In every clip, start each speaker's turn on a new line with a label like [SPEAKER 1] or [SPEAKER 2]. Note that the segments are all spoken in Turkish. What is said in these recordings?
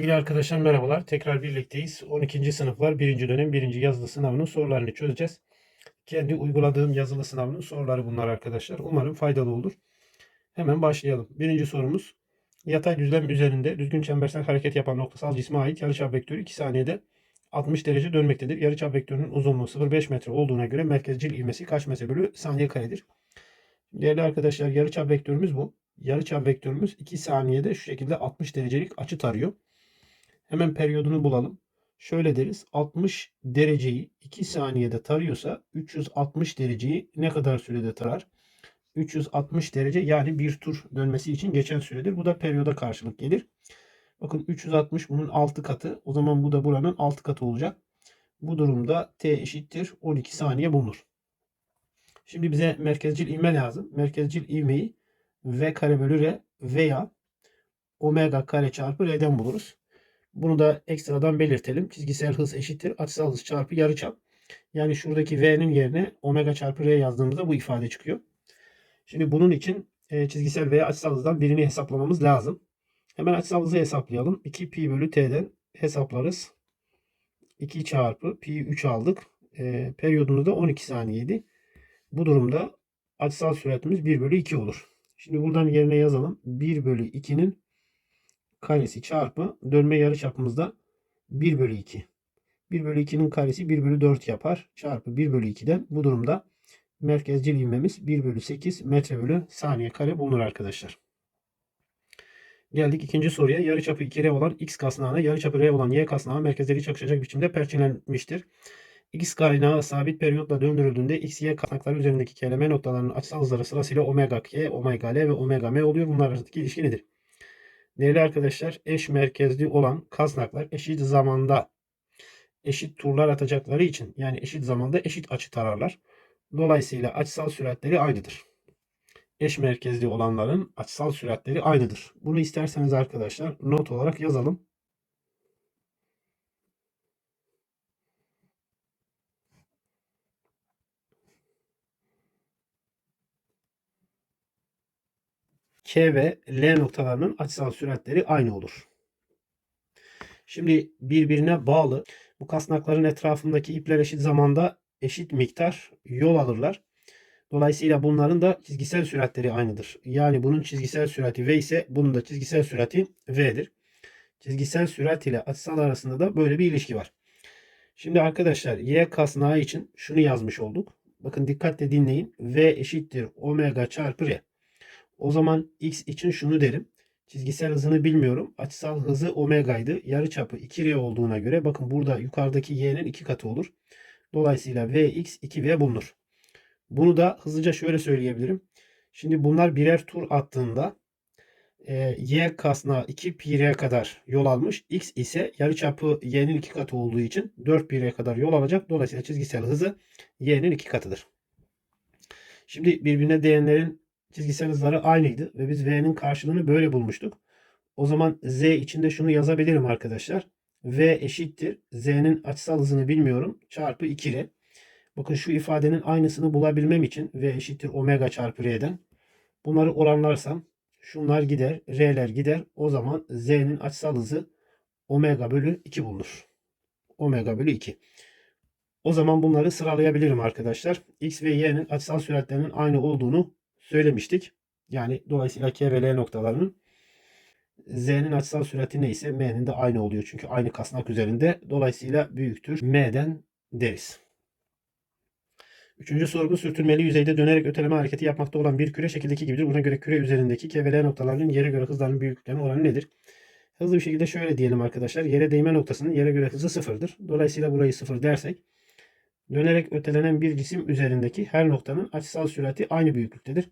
[SPEAKER 1] Sevgili arkadaşlar merhabalar. Tekrar birlikteyiz. 12. sınıflar 1. dönem 1. yazılı sınavının sorularını çözeceğiz. Kendi uyguladığım yazılı sınavının soruları bunlar arkadaşlar. Umarım faydalı olur. Hemen başlayalım. Birinci sorumuz. Yatay düzlem üzerinde düzgün çembersel hareket yapan noktasal cisme ait yarıçap vektörü 2 saniyede 60 derece dönmektedir. Yarıçap vektörünün uzunluğu 0,5 metre olduğuna göre merkezcil ivmesi kaç metre bölü saniye karedir? Değerli arkadaşlar yarıçap vektörümüz bu. Yarıçap vektörümüz 2 saniyede şu şekilde 60 derecelik açı tarıyor. Hemen periyodunu bulalım. Şöyle deriz. 60 dereceyi 2 saniyede tarıyorsa 360 dereceyi ne kadar sürede tarar? 360 derece yani bir tur dönmesi için geçen süredir. Bu da periyoda karşılık gelir. Bakın 360 bunun 6 katı. O zaman bu da buranın 6 katı olacak. Bu durumda t eşittir 12 saniye bulunur. Şimdi bize merkezcil ivme lazım. Merkezcil ivmeyi v kare bölü r veya omega kare çarpı r'den buluruz. Bunu da ekstradan belirtelim. Çizgisel hız eşittir. Açısal hız çarpı yarıçap. Yani şuradaki V'nin yerine omega çarpı R yazdığımızda bu ifade çıkıyor. Şimdi bunun için e, çizgisel veya açısal hızdan birini hesaplamamız lazım. Hemen açısal hızı hesaplayalım. 2 pi bölü t'den hesaplarız. 2 çarpı pi 3 aldık. E, periyodumuz da 12 saniyeydi. Bu durumda açısal süratimiz 1 bölü 2 olur. Şimdi buradan yerine yazalım. 1 bölü 2'nin karesi çarpı dönme yarıçapımızda 1 bölü 2. 1 bölü 2'nin karesi 1 bölü 4 yapar. Çarpı 1 bölü 2'den bu durumda merkezcil ivmemiz 1 bölü 8 metre bölü saniye kare bulunur arkadaşlar. Geldik ikinci soruya. Yarıçapı 2R olan X kasnağına yarıçapı R olan Y kasnağı merkezdeki çakışacak biçimde perçinlenmiştir. X kaynağı sabit periyotla döndürüldüğünde X, Y kaynakları üzerindeki kelime noktalarının açısal hızları sırasıyla omega K, omega L ve omega M oluyor. Bunlar arasındaki ilişki nedir? Değerli arkadaşlar eş merkezli olan kasnaklar eşit zamanda eşit turlar atacakları için yani eşit zamanda eşit açı tararlar. Dolayısıyla açısal süratleri aynıdır. Eş merkezli olanların açısal süratleri aynıdır. Bunu isterseniz arkadaşlar not olarak yazalım. K ve L noktalarının açısal süratleri aynı olur. Şimdi birbirine bağlı bu kasnakların etrafındaki ipler eşit zamanda eşit miktar yol alırlar. Dolayısıyla bunların da çizgisel süratleri aynıdır. Yani bunun çizgisel sürati v ise bunun da çizgisel sürati v'dir. Çizgisel sürat ile açısal arasında da böyle bir ilişki var. Şimdi arkadaşlar y kasnağı için şunu yazmış olduk. Bakın dikkatle dinleyin. v eşittir omega çarpı r. O zaman x için şunu derim. Çizgisel hızını bilmiyorum. Açısal hızı omega'ydı. Yarıçapı 2r olduğuna göre bakın burada yukarıdaki y'nin 2 katı olur. Dolayısıyla vx 2v bulunur. Bunu da hızlıca şöyle söyleyebilirim. Şimdi bunlar birer tur attığında e, y kasna 2 pi r kadar yol almış. x ise yarıçapı y'nin 2 katı olduğu için 4 pi r kadar yol alacak. Dolayısıyla çizgisel hızı y'nin 2 katıdır. Şimdi birbirine değenlerin çizgisel hızları aynıydı ve biz V'nin karşılığını böyle bulmuştuk. O zaman Z içinde şunu yazabilirim arkadaşlar. V eşittir. Z'nin açısal hızını bilmiyorum. Çarpı 2R. Bakın şu ifadenin aynısını bulabilmem için V eşittir omega çarpı R'den. Bunları oranlarsam şunlar gider. R'ler gider. O zaman Z'nin açısal hızı omega bölü 2 bulunur. Omega bölü 2. O zaman bunları sıralayabilirim arkadaşlar. X ve Y'nin açısal süratlerinin aynı olduğunu söylemiştik. Yani dolayısıyla K ve L noktalarının Z'nin açısal sürati neyse M'nin de aynı oluyor. Çünkü aynı kasnak üzerinde. Dolayısıyla büyüktür. M'den deriz. Üçüncü sorumuz sürtünmeli yüzeyde dönerek öteleme hareketi yapmakta olan bir küre şekildeki gibidir. Buna göre küre üzerindeki K ve L noktalarının yere göre hızlarının büyüklüklerinin oranı nedir? Hızlı bir şekilde şöyle diyelim arkadaşlar. Yere değme noktasının yere göre hızı sıfırdır. Dolayısıyla burayı sıfır dersek dönerek ötelenen bir cisim üzerindeki her noktanın açısal sürati aynı büyüklüktedir.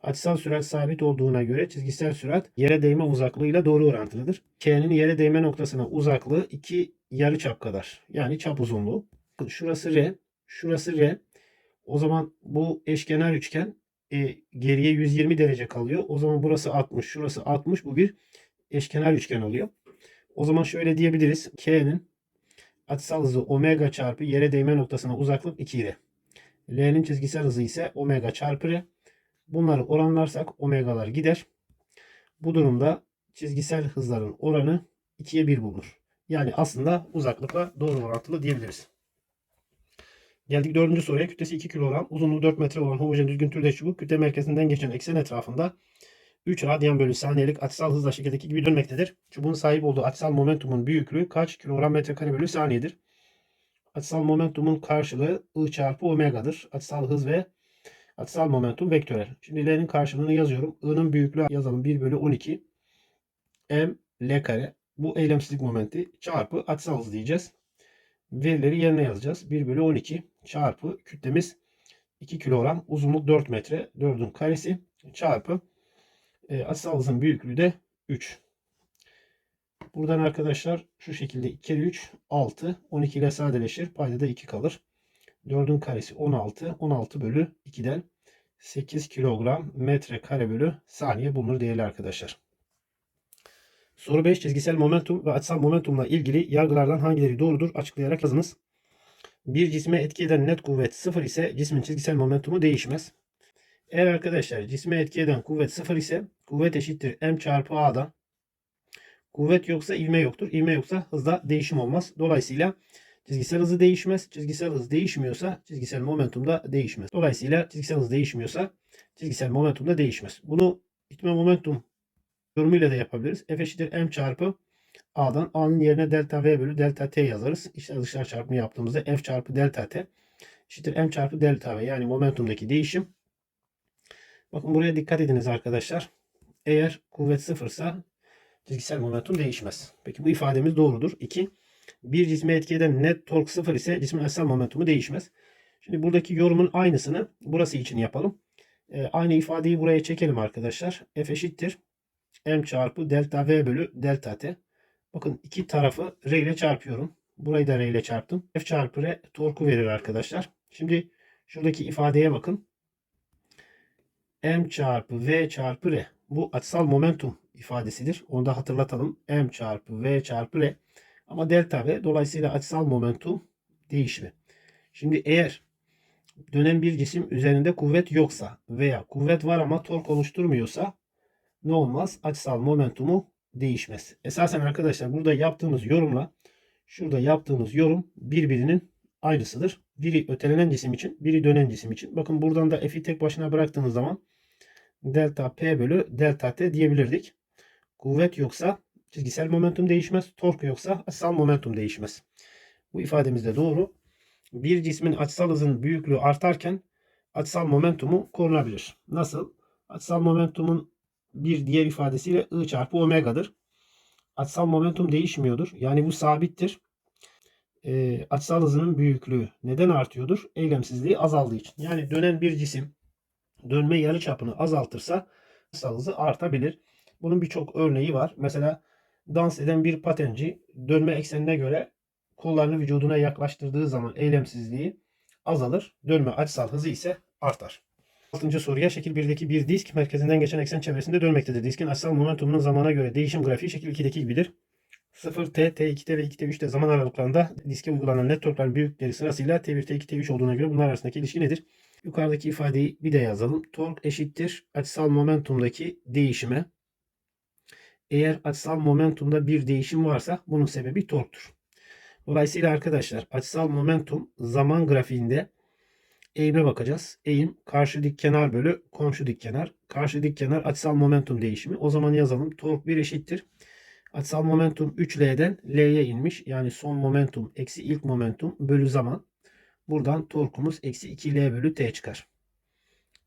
[SPEAKER 1] Açısal sürat sabit olduğuna göre çizgisel sürat yere değme uzaklığıyla doğru orantılıdır. K'nin yere değme noktasına uzaklığı 2 yarı çap kadar. Yani çap uzunluğu. Şurası R, şurası R. O zaman bu eşkenar üçgen e, geriye 120 derece kalıyor. O zaman burası 60, şurası 60. Bu bir eşkenar üçgen oluyor. O zaman şöyle diyebiliriz. K'nin açısal hızı omega çarpı yere değme noktasına uzaklık 2 ile. L'nin çizgisel hızı ise omega çarpı R. Bunları oranlarsak omegalar gider. Bu durumda çizgisel hızların oranı 2'ye 1 bulunur. Yani aslında uzaklıkla doğru orantılı diyebiliriz. Geldik dördüncü soruya. Kütlesi 2 kilogram, uzunluğu 4 metre olan homojen düzgün türdeş çubuk kütle merkezinden geçen eksen etrafında 3 radyan bölü saniyelik açısal hızla şekildeki gibi dönmektedir. Çubuğun sahip olduğu açısal momentumun büyüklüğü kaç kilogram metrekare bölü saniyedir? Açısal momentumun karşılığı I çarpı omega'dır. Açısal hız ve açısal momentum vektörel. Şimdi L'nin karşılığını yazıyorum. I'nın büyüklüğü yazalım 1 bölü 12 m L kare. Bu eylemsizlik momenti çarpı açısal hız diyeceğiz. Verileri yerine yazacağız. 1 bölü 12 çarpı kütlemiz 2 kilogram. Uzunluk 4 metre. 4'ün karesi çarpı e, açısal hızın büyüklüğü de 3. Buradan arkadaşlar şu şekilde 2 kere 3 6. 12 ile sadeleşir. Payda da 2 kalır. 4'ün karesi 16. 16 bölü 2'den 8 kilogram metre kare bölü saniye bulunur değerli arkadaşlar. Soru 5 çizgisel momentum ve açısal momentumla ilgili yargılardan hangileri doğrudur açıklayarak yazınız. Bir cisme etki eden net kuvvet 0 ise cismin çizgisel momentumu değişmez. Eğer arkadaşlar cisme etki eden kuvvet 0 ise kuvvet eşittir m çarpı a'dan. Kuvvet yoksa ivme yoktur. İvme yoksa hızda değişim olmaz. Dolayısıyla çizgisel hızı değişmez. Çizgisel hız değişmiyorsa çizgisel momentum da değişmez. Dolayısıyla çizgisel hız değişmiyorsa çizgisel momentum da değişmez. Bunu itme momentum yorumuyla da yapabiliriz. F eşittir m çarpı a'dan a'nın yerine delta v bölü delta t yazarız. İşte dışlar çarpımı yaptığımızda f çarpı delta t eşittir m çarpı delta v yani momentumdaki değişim. Bakın buraya dikkat ediniz arkadaşlar. Eğer kuvvet sıfırsa çizgisel momentum değişmez. Peki bu ifademiz doğrudur. 2. Bir cisme etki eden net tork sıfır ise cismin açısal momentumu değişmez. Şimdi buradaki yorumun aynısını burası için yapalım. Ee, aynı ifadeyi buraya çekelim arkadaşlar. F eşittir m çarpı delta v bölü delta t. Bakın iki tarafı r ile çarpıyorum. Burayı da r ile çarptım. F çarpı r torku verir arkadaşlar. Şimdi şuradaki ifadeye bakın. m çarpı v çarpı r. Bu açısal momentum ifadesidir. Onu da hatırlatalım. m çarpı v çarpı r. Ama delta v dolayısıyla açısal momentum değişimi. Şimdi eğer dönen bir cisim üzerinde kuvvet yoksa veya kuvvet var ama tork oluşturmuyorsa ne olmaz? Açısal momentumu değişmez. Esasen arkadaşlar burada yaptığımız yorumla şurada yaptığımız yorum birbirinin aynısıdır. Biri ötelenen cisim için, biri dönen cisim için. Bakın buradan da f'i tek başına bıraktığınız zaman delta p bölü delta t diyebilirdik. Kuvvet yoksa çizgisel momentum değişmez. Tork yoksa açısal momentum değişmez. Bu ifademiz de doğru. Bir cismin açısal hızın büyüklüğü artarken açısal momentumu korunabilir. Nasıl? Açısal momentumun bir diğer ifadesiyle I çarpı omega'dır. Açısal momentum değişmiyordur. Yani bu sabittir. E, açısal hızının büyüklüğü neden artıyordur? Eylemsizliği azaldığı için. Yani dönen bir cisim dönme yarıçapını azaltırsa açısal hızı artabilir. Bunun birçok örneği var. Mesela dans eden bir patenci dönme eksenine göre kollarını vücuduna yaklaştırdığı zaman eylemsizliği azalır. Dönme açısal hızı ise artar. 6. soruya şekil 1'deki bir disk merkezinden geçen eksen çevresinde dönmektedir. Diskin açısal momentumunun zamana göre değişim grafiği şekil 2'deki gibidir. 0T, T2T ve 2T3'te zaman aralıklarında diske uygulanan net torkların büyüklükleri sırasıyla T1, T2, T3 olduğuna göre bunlar arasındaki ilişki nedir? Yukarıdaki ifadeyi bir de yazalım. Tork eşittir açısal momentumdaki değişime. Eğer açısal momentumda bir değişim varsa bunun sebebi torktur. Dolayısıyla arkadaşlar açısal momentum zaman grafiğinde eğime bakacağız. Eğim karşı dik kenar bölü komşu dik kenar. Karşı dik kenar açısal momentum değişimi. O zaman yazalım. Tork 1 eşittir. Açısal momentum 3L'den L'ye inmiş. Yani son momentum eksi ilk momentum bölü zaman. Buradan torkumuz eksi 2L bölü T çıkar.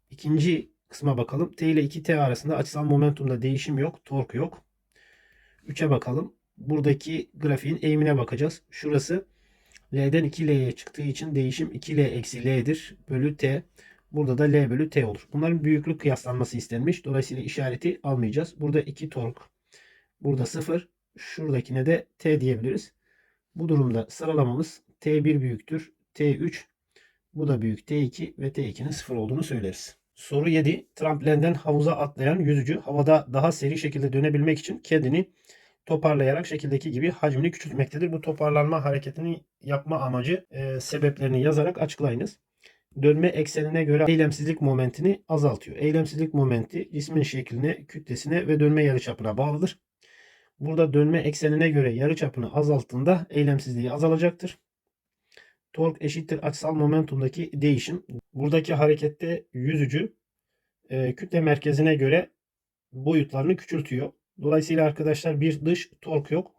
[SPEAKER 1] İkinci kısma bakalım. T ile 2T arasında açısal momentumda değişim yok. Tork yok. 3'e bakalım. Buradaki grafiğin eğimine bakacağız. Şurası L'den 2L'ye çıktığı için değişim 2L eksi L'dir bölü T. Burada da L bölü T olur. Bunların büyüklük kıyaslanması istenmiş. Dolayısıyla işareti almayacağız. Burada 2 tork. Burada 0. Şuradakine de T diyebiliriz. Bu durumda sıralamamız T1 büyüktür. T3 bu da büyük T2 ve T2'nin 0 olduğunu söyleriz. Soru 7. Tramplinden havuza atlayan yüzücü havada daha seri şekilde dönebilmek için kendini toparlayarak şekildeki gibi hacmini küçültmektedir. Bu toparlanma hareketini yapma amacı e, sebeplerini yazarak açıklayınız. Dönme eksenine göre eylemsizlik momentini azaltıyor. Eylemsizlik momenti cismin şekline, kütlesine ve dönme yarıçapına bağlıdır. Burada dönme eksenine göre yarıçapını azalttığında eylemsizliği azalacaktır. Tork eşittir açısal momentumdaki değişim. Buradaki harekette yüzücü e, kütle merkezine göre boyutlarını küçültüyor. Dolayısıyla arkadaşlar bir dış tork yok.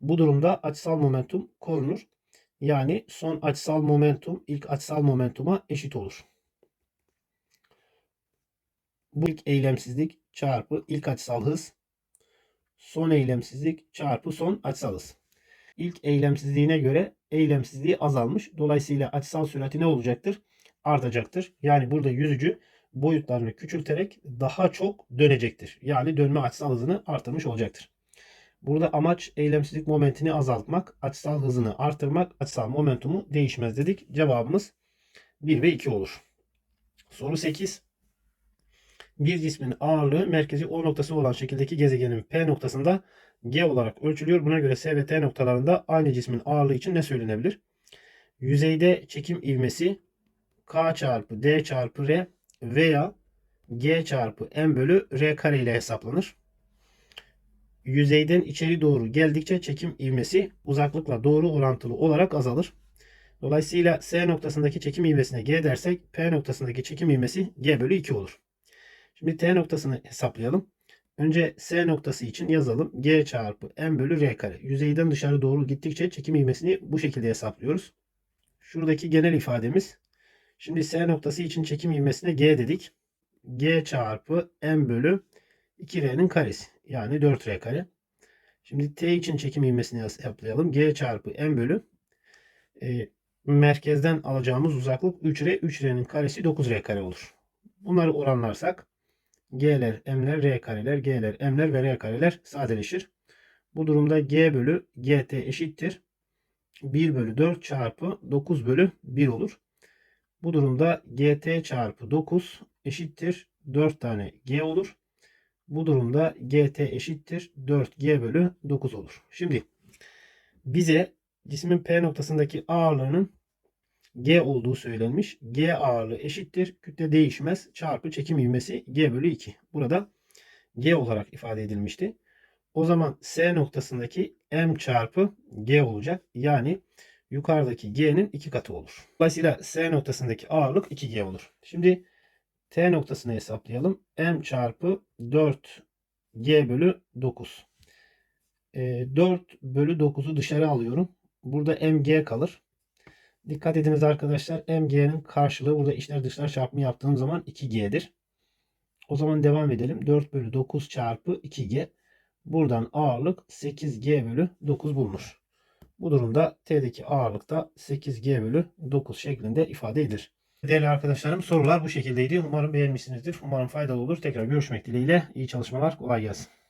[SPEAKER 1] Bu durumda açısal momentum korunur. Yani son açısal momentum ilk açısal momentuma eşit olur. Bu ilk eylemsizlik çarpı ilk açısal hız son eylemsizlik çarpı son açısal hız. İlk eylemsizliğine göre eylemsizliği azalmış. Dolayısıyla açısal sürati ne olacaktır? Artacaktır. Yani burada yüzücü boyutlarını küçülterek daha çok dönecektir. Yani dönme açısal hızını artırmış olacaktır. Burada amaç eylemsizlik momentini azaltmak, açısal hızını artırmak, açısal momentumu değişmez dedik. Cevabımız 1 ve 2 olur. Soru 8. Bir cismin ağırlığı merkezi O noktası olan şekildeki gezegenin P noktasında G olarak ölçülüyor. Buna göre S ve T noktalarında aynı cismin ağırlığı için ne söylenebilir? Yüzeyde çekim ivmesi K çarpı D çarpı R veya G çarpı M bölü R kare ile hesaplanır. Yüzeyden içeri doğru geldikçe çekim ivmesi uzaklıkla doğru orantılı olarak azalır. Dolayısıyla S noktasındaki çekim ivmesine G dersek P noktasındaki çekim ivmesi G bölü 2 olur. Şimdi T noktasını hesaplayalım. Önce S noktası için yazalım. G çarpı M bölü R kare. Yüzeyden dışarı doğru gittikçe çekim ivmesini bu şekilde hesaplıyoruz. Şuradaki genel ifademiz. Şimdi S noktası için çekim ivmesine G dedik. G çarpı M bölü 2R'nin karesi. Yani 4R kare. Şimdi T için çekim ivmesini hesaplayalım. G çarpı M bölü e, merkezden alacağımız uzaklık 3R. 3R'nin karesi 9R kare olur. Bunları oranlarsak G'ler, M'ler, R kareler, G'ler, M'ler ve R kareler sadeleşir. Bu durumda G bölü GT eşittir. 1 bölü 4 çarpı 9 bölü 1 olur. Bu durumda GT çarpı 9 eşittir 4 tane G olur. Bu durumda GT eşittir 4G bölü 9 olur. Şimdi bize cismin P noktasındaki ağırlığının G olduğu söylenmiş. G ağırlığı eşittir. Kütle değişmez. Çarpı çekim ivmesi G bölü 2. Burada G olarak ifade edilmişti. O zaman S noktasındaki M çarpı G olacak. Yani yukarıdaki G'nin iki katı olur. Dolayısıyla S noktasındaki ağırlık 2G olur. Şimdi T noktasını hesaplayalım. M çarpı 4 G bölü 9. E, 4 bölü 9'u dışarı alıyorum. Burada MG kalır. Dikkat ediniz arkadaşlar. MG'nin karşılığı burada içler dışlar çarpımı yaptığım zaman 2G'dir. O zaman devam edelim. 4 bölü 9 çarpı 2G. Buradan ağırlık 8G bölü 9 bulunur. Bu durumda T'deki ağırlık da 8G bölü 9 şeklinde ifade edilir. Değerli arkadaşlarım sorular bu şekildeydi. Umarım beğenmişsinizdir. Umarım faydalı olur. Tekrar görüşmek dileğiyle. İyi çalışmalar. Kolay gelsin.